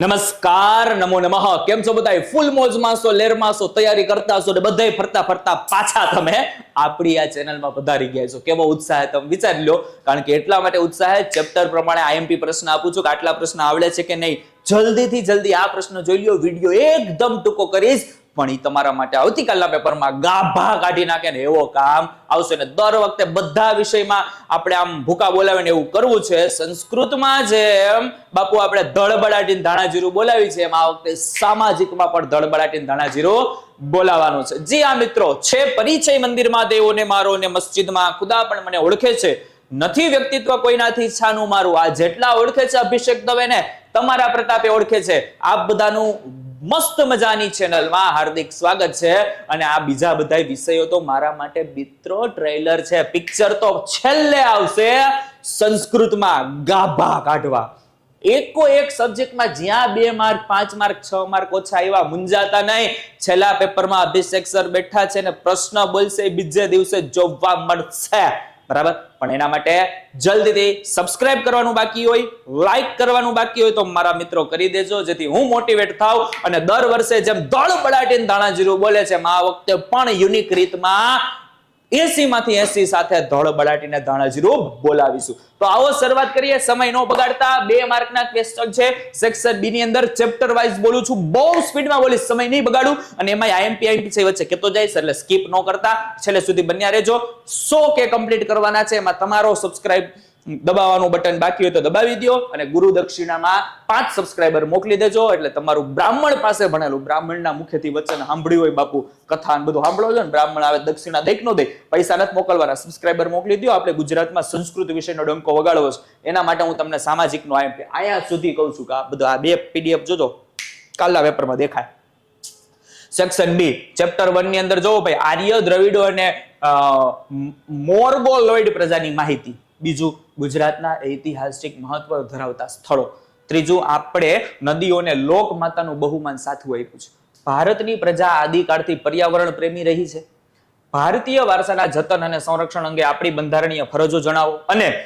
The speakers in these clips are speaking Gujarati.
નમસ્કાર, નમો નમઃ. કેમ છો બધા ફૂલ મોજમાં છો, લેરમાં છો, તૈયારી કરતા છો ને બધાય ફરતા ફરતા પાછા તમે આપણી આ ચેનલમાં પધારી ગયા છો. કેવો ઉત્સાહ તમે વિચારી લો. કારણ કે એટલા માટે ઉત્સાહ ચેપ્ટર પ્રમાણે આઈએમપી પ્રશ્ન આપું છું કે આટલા પ્રશ્ન આવડે છે કે નહીં? જલ્દીથી જલ્દી આ પ્રશ્ન જોઈ લો વીડિયો એકદમ ટૂંકો કરીશ. પણ એ તમારા માટે આવતીકાલના પેપરમાં ગાભા કાઢી નાખે ને એવો કામ આવશે ને દર વખતે બધા વિષયમાં આપણે આમ ભૂકા બોલાવીને એવું કરવું છે. સંસ્કૃતમાં જેમ બાપુ આપણે ધડબડાટીને ધાણાજીરું બોલાવી છે. એમ આ વખતે સામાજિકમાં પણ ધડબડાટીને ધાણાજીરું બોલાવાનું છે. જી આ મિત્રો, છે પરિચય મંદિરમાં દેવોને મારો ને મસ્જિદમાં. ખુદા પણ મને ઓળખે છે. નથી વ્યક્તિત્વ કોઈનાથી છાનું મારું. આ જેટલા ઓળખે છે અભિષેક દવે ને તમારા પ્રતાપે ઓળખે છે. આપ બધાનું મસ્ત મજાની ચેનલમાં હાર્દિક સ્વાગત છે. અને આ બીજા બધા વિષયો તો મારા માટે મિત્રો ટ્રેલર છે. પિક્ચર તો છેલ્લે આવશે સંસ્કૃતમાં ગાભા કાઢવા. એકો એક સબ્જેક્ટમાં જ્યાં બે માર્ક, પાંચ માર્ક, છ માર્ક ઓછા આવ્યા મુંજાતા નહીં. છેલ્લા પેપરમાં અભિષેક સર બેઠા છે ને પ્રશ્ન બોલશે બીજે દિવસે જોવા મળશે. બરાબર? પણ એના માટે જલ્દીથી સબસ્ક્રાઇબ કરવાનું બાકી હોય લાઈક કરવાનું બાકી હોય તો મારા મિત્રો કરી દેજો, જેથી હું મોટિવેટ થાઉં અને દર વર્ષે જેમ દળ બળાટીને દાણા જીરું બોલે છે આ વખતે પણ યુનિક રીતમાં એસી માંથી એસી સાથે ધળ બળાટીને ધાણા જીરું બોલાવીશું. તો આવો શરૂઆત કરીએ, સમય નો બગાડતા. બે માર્કના ક્વેશ્ચન છે. સેક્શન બી ની અંદર ચેપ્ટર વાઇઝ બોલું છું. બહુ સ્પીડમાં બોલીશ, સમય નહીં બગાડું. અને એમાં આઈએમપી આઈએમપી છે વચ્ચે કેતો જઈશ એટલે સ્કીપ ન કરતા. છેલ્લે સુધી બન્યા રહેજો. સો કે કમ્પ્લીટ કરવાના છે. એમાં તમારો સબસ્ક્રાઇબ દબાવવાનું બટન બાકી હોય તો દબાવી દો અને ગુરુ દક્ષિણામાં પાંચ સબસ્ક્રાઇબર મોકલી દેજો એટલે તમારું બ્રાહ્મણ પાસે ભણેલું. બ્રાહ્મણના મુખ્યથી વચન સાંભળ્યું હોય બાપુ, કથા બધું સાંભળો છો ને, બ્રાહ્મણ આવે દક્ષિણા દઈક નો દે, પૈસા નથી મોકલવાના. સબસ્ક્રાઇબર મોકલી દો, આપણે ગુજરાતમાં સંસ્કૃત વિષયનો ડંકો વગાડવો છે. એના માટે હું તમને સામાજિકનો આયા સુધી કહું છું કે આ બધું, આ બે પીડીએફ જોજો, કાલના પેપરમાં દેખાય. સેક્શન બી ચેપ્ટર વનની અંદર જોવો ભાઈ, આર્ય દ્રવિડો અને મોર્ગોલોઇડ પ્રજાની માહિતી. બીજું ગુજરાતના ઐતિહાસિક મહત્વ ધરાવતા સ્થળો. ત્રીજું, આપણે નદીઓને લોક માતાનું બહુમાન સાથું આપ્યું છે. ભારતની પ્રજા આદિકાળથી પર્યાવરણ પ્રેમી રહી છે. ભારતીય વારસાના જતન અને સંરક્ષણ અંગે આપણી બંધારણીય ફરજો જણાવો. અને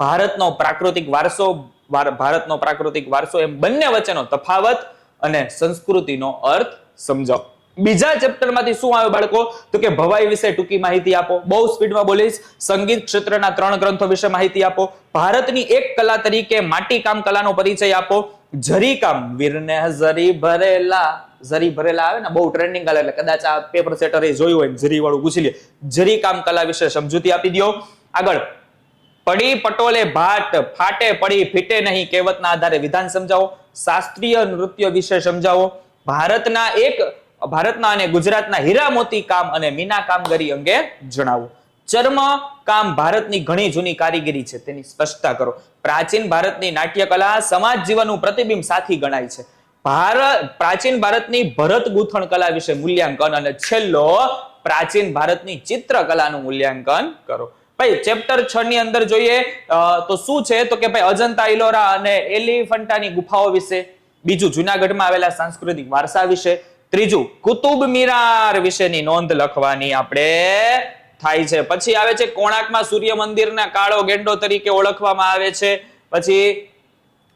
ભારતનો પ્રાકૃતિક વારસો ભારતનો પ્રાકૃતિક વારસો એમ બંને વચ્ચેનો તફાવત અને સંસ્કૃતિનો અર્થ સમજાવો. બીજા ચેપ્ટરમાંથી શું આવે બાળકો? તો કે ભવાઈ વિશે ટૂંકી માહિતી આપો. બહુ સ્પીડમાં બોલીશ. સંગીત ક્ષેત્રના ત્રણ ગ્રંથો વિશે માહિતી આપો. ભારતની એક કલા તરીકે માટીકામ કલાનો પરિચય આપો. જરીકામ વીરને જરી ભરેલા જરી ભરેલા આવે ને, બહુ ટ્રેન્ડિંગ ચાલે એટલે કદાચ આ પેપર સેટરે જોયું હોય જરી વાળું પૂછી લે. જરીકામ કલા વિશે સમજૂતી આપી દો આગળ. પડી પટોલે ભાટ ફાટે પડી, ફીટે નહીં, કહેવતના આધારે વિધાન સમજાવો. શાસ્ત્રીય નૃત્ય વિશે સમજાવો. ભારતના એક ભારતના અને ગુજરાતના હીરા મોતી કામ અને મીના કામગીરી અંગે જણાવો. ચર્મ કામ ભારતની ઘણી જૂની કારીગરી છે, તેની સ્પષ્ટતા કરો. પ્રાચીન ભારતની નાટ્યકલા સમાજ જીવનનું પ્રતિબિંબ સાથી ગણાય છે. ભારત પ્રાચીન ભારતની ભરત ગૂંથણ કલા વિશે મૂલ્યાંકન અને છેલ્લો પ્રાચીન ભારતની ચિત્રકલાનું મૂલ્યાંકન કરો. ભાઈ ચેપ્ટર છ ની અંદર જોઈએ તો શું છે? તો કે ભાઈ, અજંતા ઇલોરા અને એલિફન્ટાની ગુફાઓ વિશે, બીજું જુનાગઢમાં આવેલા સાંસ્કૃતિક વારસા વિશે ત્રીજું, કુતુબ મિરાર વિશેની નોંધ લખવાની આપણે થાય છે. પછી આવે છે કોણાકમાં સૂર્ય મંદિરના કાળો ગેંડો તરીકે ઓળખવામાં આવે છે. પછી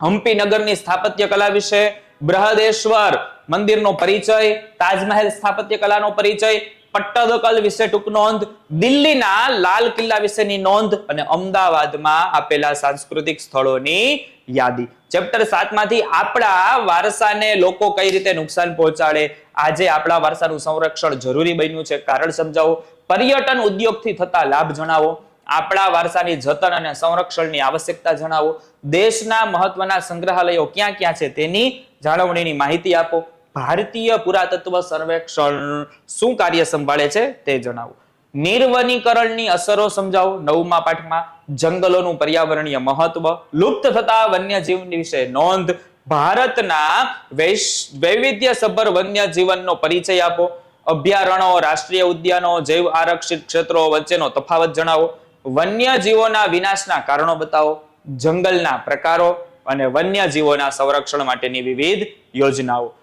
હમ્પી નગરની સ્થાપત્ય કલા વિશે, બૃહદેશ્વર મંદિરનો પરિચય, તાજમહેલ સ્થાપત્ય કલાનો પરિચય પટ્ટદકલ વિશે ટૂંક નોંધ, દિલ્હીના લાલ કિલ્લા વિશેની નોંધ અને અમદાવાદમાં આપેલા સાંસ્કૃતિક સ્થળોની યાદી. ચેપ્ટર સાતમાંથી આપણા વારસાને લોકો કઈ રીતે નુકસાન પહોંચાડે? આજે આપણા વારસાનું સંરક્ષણ જરૂરી બન્યું છે. કારણ સમજાવો, પર્યટન ઉદ્યોગથી થતા લાભ જણાવો. આપણા વારસાની જતન અને સંરક્ષણની આવશ્યકતા જણાવો. દેશના મહત્વના સંગ્રહાલયો ક્યાં ક્યાં છે તેની જાળવણીની માહિતી આપો. ભારતીય પુરાતત્વ સર્વેક્ષણ શું કાર્ય સંભાળે છે તે જણાવો. નિર્વનીકરણની અસરો સમજાવો. નવમા પાઠમાં જંગલોનું પર્યાવરણીય મહત્વ. લુપ્ત થતા વન્યજીવ વિશે નોંધ. ભારતના વૈવિધ્યસભર વન્યજીવનનો પરિચય આપો. અભયારણો, રાષ્ટ્રીય ઉદ્યાનો, જૈવ આરક્ષિત ક્ષેત્રો વચ્ચેનો તફાવત જણાવો. વન્યજીવોના વિનાશના કારણો બતાવો. જંગલના પ્રકારો અને વન્યજીવોના સંરક્ષણ માટેની વિવિધ યોજનાઓ.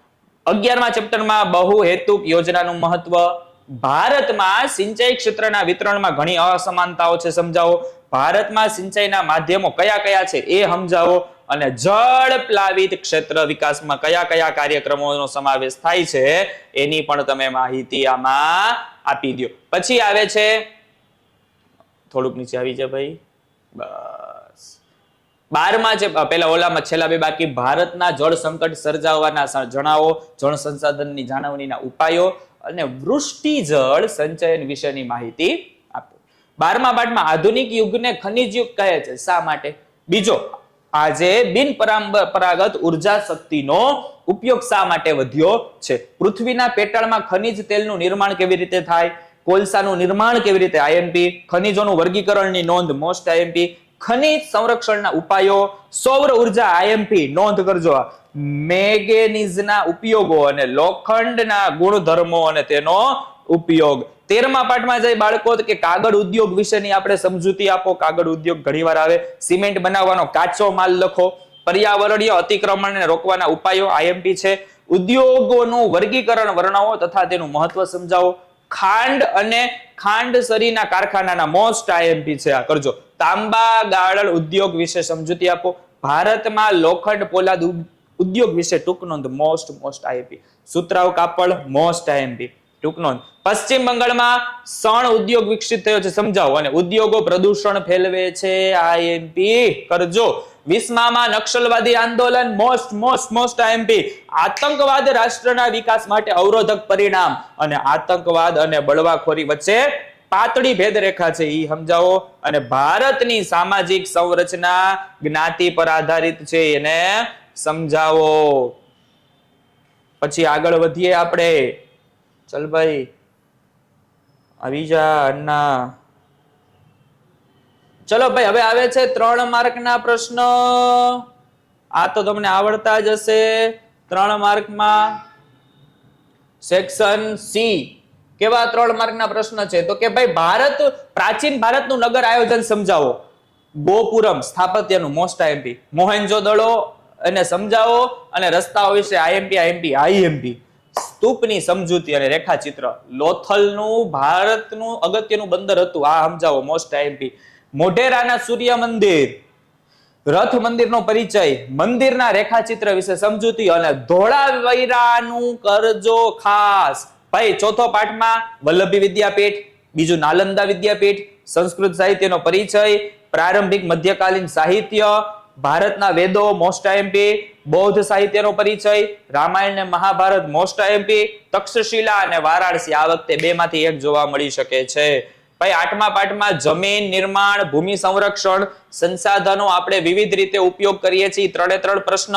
અગિયારમા ચેપ્ટરમાં બહુ હેતુક યોજનાનું મહત્વ. ભારતમાં સિંચાઈ ક્ષેત્રના વિતરણમાં ઘણી અસમાનતાઓ છે, સમજાવો. ભારતમાં સિંચાઈના માધ્યમો કયા કયા છે એ સમજાવો અને જળ પ્લાવિત ક્ષેત્ર વિકાસમાં કયા કયા કાર્યક્રમોનો સમાવેશ થાય છે એની પણ તમે માહિતી આમાં આપી દો પછી આવે છે, થોડુંક નીચે આવી જાય ભાઈ. બસ. બારમાં જે પેલા ઓલામાં છેલ્લા બે બાકી ભારતના જળ સંકટ સર્જાવવાના જણાવો, જળ સંસાધનની જાળવણીના ઉપાયો અને વૃષ્ટિ જળ સંચયન વિશેની માહિતી આપો. બારમા પાઠમાં આધુનિક યુગને ખનિજ યુગ કહે છે. શા માટે? બીજો, આજે બિન પરંપરાગત ઊર્જા શક્તિનો ઉપયોગ શા માટે વધ્યો છે? પૃથ્વીના પેટાળમાં ખનિજ તેલનું નિર્માણ કેવી રીતે થાય? કોલસાનું નિર્માણ કેવી રીતે આઈએમપી ખનિજોનું વર્ગીકરણની નોંધ મોસ્ટ આઈએમપી ખનિજ સંરક્ષણના ઉપાયો, સૌર ઊર્જા આઈએમપી નોંધ કરજો. મેગેનીઝના ઉપયોગો અને લોખંડના ગુણધર્મો અને તેનો ઉપયોગ. તેરમા પાઠમાં જાય બાળકો કે કાગળ ઉદ્યોગ વિશેની આપણે સમજૂતી આપો. કાગળ ઉદ્યોગ ઘણીવાર આવે. સિમેન્ટ બનાવવાનો કાચો માલ લખો. પર્યાવરણીય અતિક્રમણને રોકવાના ઉપાયો આઈએમપી છે. ઉદ્યોગોનું વર્ગીકરણ વર્ણવો તથા તેનું મહત્વ સમજાવો. ખાંડ અને ખાંડ સરીના કારખાનાના મોસ્ટ આઈએમપી છે. આ કરજો. તાંબા ગાળણ ઉદ્યોગ વિશે સમજૂતી આપો. ભારતમાં લોખંડ પોલાદ ઉદ- ઉદ્યોગ વિશે ટૂંક નોંધ મોસ્ટ મોસ્ટ આઈએમપી સુતરાવ કાપડ મોસ્ટ આઈએમપી ટૂંક નોંધ. પશ્ચિમ બંગાળમાં સણ ઉદ્યોગ વિકસિત થયો છે, સમજાવો. અને ઉદ્યોગો પ્રદૂષણ ફેલવે છે આઈએમપી કરજો. વિસ્મામાં નક્સલવાદી આંદોલન મોસ્ટ મોસ્ટ મોસ્ટ આઈએમપી આતંકવાદ રાષ્ટ્રના વિકાસ માટે અવરોધક પરિણામ. અને આતંકવાદ અને બળવાખોરી વચ્ચે પાતળી ભેદરેખા છે એ સમજાવો? અને ભારતની સામાજિક સંરચના જ્ઞાતિ પર આધારિત છે, એને સમજાવો. પછી આગળ વધીએ આપણે. ચલ ભાઈ. આવી જા, અન્ના. ચલો ભાઈ, હવે આવે છે ત્રણ માર્કના પ્રશ્ન. આ તો તમને આવડતા જ હશે. ત્રણ માર્કમાં સેક્શન સી. કેવા ત્રણ માર્કના પ્રશ્ન છે? તો કે ભાઈ, ભારત, પ્રાચીન ભારતનું નગર આયોજન સમજાવો. ગોપુરમ સ્થાપત્યનું મોસ્ટ આઈએમપી મોહેન્જો દળો એને સમજાવો અને રસ્તાઓ વિશે આઈએમપી આઈએમપી આઈએમપી સ્તૂપની સમજૂતી અને રેખાચિત્ર. લોથલનું, ભારતનું અગત્યનું બંદર હતું. આ સમજાવો મોસ્ટ આઈએમપી મોઢેરાના સૂર્ય મંદિર. રથ મંદિરનો પરિચય. મંદિરના રેખાચિત્ર વિશે સમજૂતી અને ધોળાવીરાનું કરજો ખાસ. ભાઈ, ચોથો પાઠમાં વલ્લભી વિદ્યાપીઠ, બીજું નાલંદા વિદ્યાપીઠ, સંસ્કૃત સાહિત્યનો પરિચય, પ્રારંભિક મધ્યકાલીન સાહિત્ય, ભારતના વેદો, મોસ્ટ આઈએમપી બૌદ્ધ સાહિત્યનો પરિચય, રામાયણ ને મહાભારત, મોસ્ટ આઈએમપી તક્ષશિલા અને વારાણસી આ વખતે બે માંથી એક જોવા મળી શકે છે. ભાઈ, આઠમા પાઠમાં જમીન, નિર્માણ, ભૂમિ સંરક્ષણ, સંસાધનો આપણે વિવિધ રીતે ઉપયોગ કરીએ છીએ. ત્રણે ત્રણ પ્રશ્ન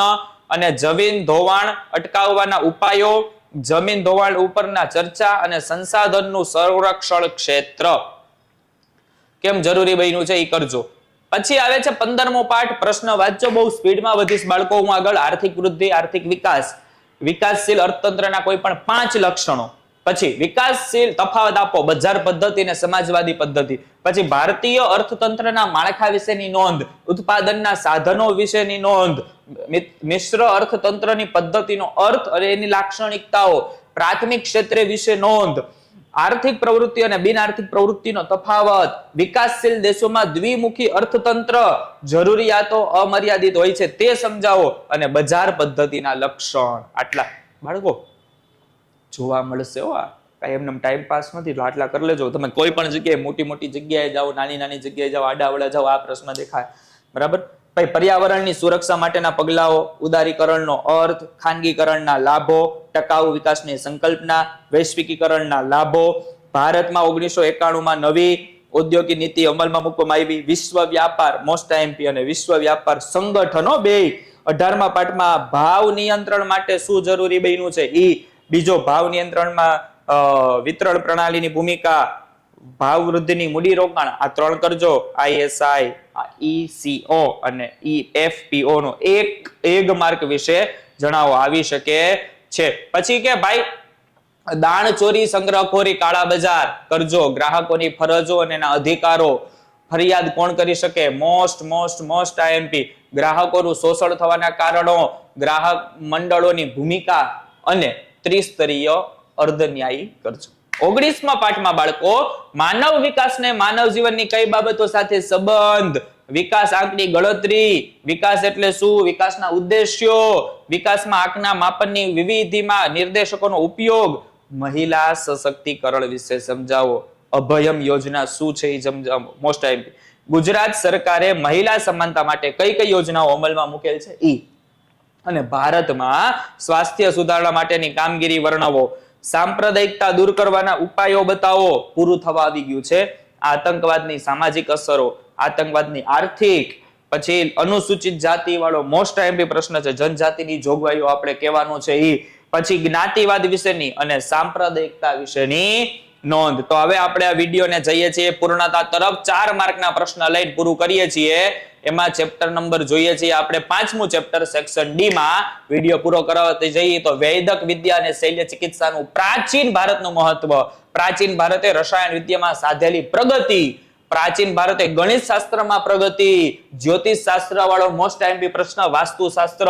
અને જમીન, ધોવાણ, અટકાવવાના ઉપાયો જમીન ધોવાણ ઉપરના ચર્ચા અને સંસાધનનું સંરક્ષણ ક્ષેત્ર. કેમ જરૂરી બન્યું છે એ કરજો. પછી આવે છે પંદરમો પાઠ, પ્રશ્ન વાંચો, બહુ સ્પીડમાં વધીશ બાળકો, હું આગળ આર્થિક વૃદ્ધિ, આર્થિક વિકાસ, વિકાસશીલ અર્થતંત્રના કોઈ પણ પાંચ લક્ષણો. પછી વિકાસશીલ તફાવત આપો, બજાર પદ્ધતિ અને સમાજવાદી પદ્ધતિ. પછી ભારતીય અર્થતંત્રના માળખા વિશેની નોંધ, ઉત્પાદનના સાધનો વિશેની નોંધ મિશ્ર અર્થતંત્રની પદ્ધતિનો અર્થ અને એની લાક્ષણિકતાઓ, પ્રાથમિક ક્ષેત્રે વિશે નોંધ, આર્થિક પ્રવૃત્તિ અને બિન આર્થિક પ્રવૃત્તિનો તફાવત, વિકાસશીલ દેશોમાં દ્વિમુખી અર્થતંત્ર, જરૂરિયાતો અમર્યાદિત હોય છે તે સમજાવો અને બજાર પદ્ધતિના લક્ષણ. આટલા. બાળકો જોવા મળશે હો કાંઈ એમને ટાઈમ પાસ નથી આટલા કરી લેજો. તમે કોઈ પણ જગ્યાએ મોટી મોટી જગ્યાએ જાઓ, નાની નાની જગ્યાએ જાઓ આડાવડા જાઓ, આ પ્રશ્ન દેખાય. બરાબર? ભાઈ, પર્યાવરણની સુરક્ષા માટેના પગલાઓ, ઉદારીકરણનો અર્થ, ખાનગીકરણના લાભો, ટકાઉ વિકાસની સંકલ્પના, વૈશ્વિકીકરણના લાભો. ભારતમાં ઓગણીસો એકાણુંમાં નવી ઔદ્યોગિક નીતિ અમલમાં મૂકવામાં આવી. વિશ્વ વ્યાપાર મોસ્ટ એમપી અને વિશ્વ વ્યાપાર સંગઠનો બે. અઢારમા પાઠમાં ભાવ નિયંત્રણ માટે શું જરૂરી બન્યું છે? ઈ બીજો ભાવ નિયંત્રણમાં વિતરણ પ્રણાલીની ભૂમિકા, ભાવ વૃદ્ધિની મૂડી રોકાણ, આ ત્રણ કરજો, આઈએસઆઈ ઈસીઓ અને ઈએફપીઓ નો એક એક માર્ક વિશે જણાવો, આવી શકે છે. પછી કે ભાઈ, દાણ ચોરી સંગ્રહખોરી કાળા બજાર કરજો, ગ્રાહકોની ફરજો અને એના અધિકારો. ફરિયાદ કોણ કરી શકે? Most most most IMP. ગ્રાહકોનું શોષણ થવાના કારણો, ગ્રાહક મંડળોની ભૂમિકા અને ત્રિસ્તરીય અર્ધન્યાયી કરજો. ઓગણીસમા પાઠમાં બાળકો, માનવ વિકાસને માનવ જીવનની કઈ બાબતો સાથે સંબંધ? વિકાસ આંકની ગણતરી, વિકાસ એટલે શું? વિકાસના ઉદ્દેશ્યો, વિકાસમાં આંકના માપનની વિવિધિમાં નિર્દેશકોનો ઉપયોગ? મહિલા સશક્તિકરણ વિશે સમજાવો. અભયમ યોજના શું છે એ સમજાવો મોસ્ટ ગુજરાત સરકારે મહિલા સમાનતા માટે કઈ કઈ યોજનાઓ અમલમાં મૂકેલ છે? ઈ. અને ભારતમાં સ્વાસ્થ્ય સુધારણા માટેની કામગીરી વર્ણવો. સાંપ્રદાયિકતા દૂર કરવાના ઉપાયો બતાવો. પૂરું થવા આવી ગયું છે. આતંકવાદની સામાજિક અસરો, આતંકવાદની આર્થિક, પછી અનુસૂચિત જાતિ વાળો મોસ્ટ એમ્પી પ્રશ્ન છે. જનજાતિની જોગવાઈઓ આપણે કહેવાનો છે એ પછી જ્ઞાતિવાદ વિશેની અને સાંપ્રદાયિકતા વિશેની નોંધ. તો હવે આપણે આ વિડીયોને જઈએ છીએ પૂર્ણતા તરફ. ચાર માર્કના પ્રશ્ન લઈને પૂરું કરીએ છીએ. એમાં ચેપ્ટર નંબર જોઈએ છીએ. આપણે પાંચમું ચેપ્ટર સેક્શન ડી માં વીડિયો પૂરો કરાવતી જઈએ તો વૈદક વિદ્યા અને શૈલ્ય ચિકિત્સાનું પ્રાચીન ભારતનું મહત્વ. પ્રાચીન ભારતે રસાયણ વિદ્યામાં સાધેલી પ્રગતિ, પ્રાચીન ભારતે ગણિત શાસ્ત્રમાં પ્રગતિ, જ્યોતિષ શાસ્ત્ર વાળો મોસ્ટ આઈમ્પી પ્રશ્ન વાસ્તુ શાસ્ત્ર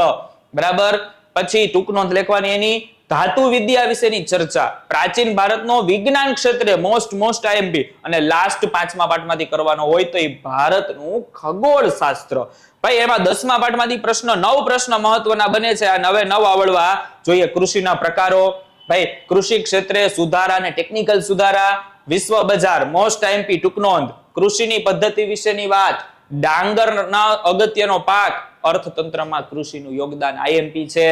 બરાબર? પછી ટૂંક નોંધ લેખવાની એની. ધાતુ વિદ્યા વિશેની ચર્ચા. પ્રાચીન ભારતનો વિજ્ઞાન ક્ષેત્રે મોસ્ટ મોસ્ટ આઈએમપી અને લાસ્ટ પાંચમા પાઠમાંથી કરવાનો હોય તો એ ભારતનું ખગોળ શાસ્ત્ર ભાઈ, એમાં દસમા પાઠમાંથી પ્રશ્ન, નવ પ્રશ્ન મહત્વના બને છે. આ નવે નવ આવડવા જોઈએ કૃષિના પ્રકારો. ભાઈ, કૃષિ ક્ષેત્રે સુધારા અને ટેકનિકલ સુધારા. વિશ્વ બજાર મોસ્ટ આઈએમપી ટૂંક નોંધ. કૃષિની પદ્ધતિ વિશેની વાત. ડાંગરના અગત્યનો પાક. અર્થતંત્રમાં કૃષિનું યોગદાન આઈએમપી છે.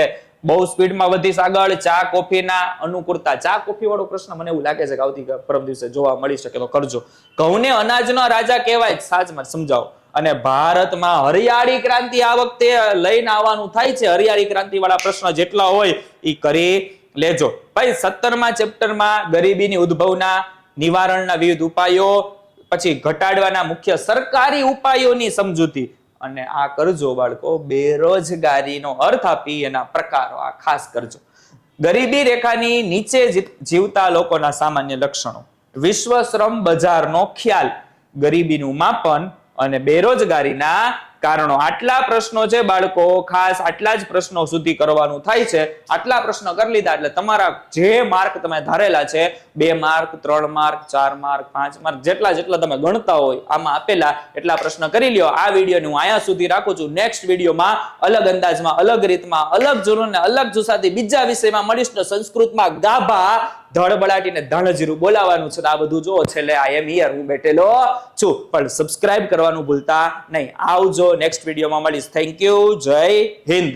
બહુ સ્પીડમાં વધીશ આગળ. ચા, કોફીના અનુકૂળતા. ચા કોફી વાળો પ્રશ્ન મને એવું લાગે છે કે આવતી પરમ દિવસે જોવા મળી શકે તો કરજો. ઘઉંને અનાજનો રાજા કહેવાય. સાચમાં સમજાવો. અને ભારતમાં હરિયાળી ક્રાંતિ આ વખતે લઈને આવવાનું થાય છે. હરિયાળી ક્રાંતિ વાળા પ્રશ્ન જેટલા હોય એ કરી લેજો. ભાઈ, સત્તરમાં ચેપ્ટરમાં ગરીબીની ઉદ્ભવના નિવારણના વિવિધ ઉપાયો, પછી ઘટાડવાના મુખ્ય સરકારી ઉપાયોની સમજૂતી. અને આ કરજો બાળકો, બેરોજગારીનો અર્થ આપી એના પ્રકારો આ ખાસ કરજો. ગરીબી રેખાની નીચે જીવતા લોકોના સામાન્ય લક્ષણો. વિશ્વ શ્રમ બજારનો ખ્યાલ. ગરીબીનું માપન અને બેરોજગારીના કારણો આટલા પ્રશ્નો છે બાળકો, ખાસ આટલા જ પ્રશ્નો સુધી કરવાનું થાય છે. આટલા પ્રશ્નો કરી લીધા એટલે તમારા જે માર્ક તમે ધારેલા છે, બે માર્ક, ત્રણ માર્ક, ચાર માર્ક, પાંચ માર્ક, જેટલા જેટલા તમે ગણતા હોય, આમાં આપેલા એટલા પ્રશ્ન કરી લ્યો. આ વિડીયોને હું અહીંયા સુધી રાખું છું. નેક્સ્ટ વિડીયોમાં અલગ અંદાજમાં, અલગ રીતમાં, અલગ જૂનું ને અલગ જુસાથી બીજા વિષયમાં મળીશ તો સંસ્કૃતમાં ગાભા ધડબડાટીને ધણજીરું બોલાવાનું છે. તો આ બધું જો છેલ્લે આઈ એમ હિયર હું બેઠેલો છું. પણ સબસ્ક્રાઇબ કરવાનું ભૂલતા નહીં. આવજો નેક્સ્ટ વિડીયોમાં મળીશ. થેન્ક યુ જય હિન્દ.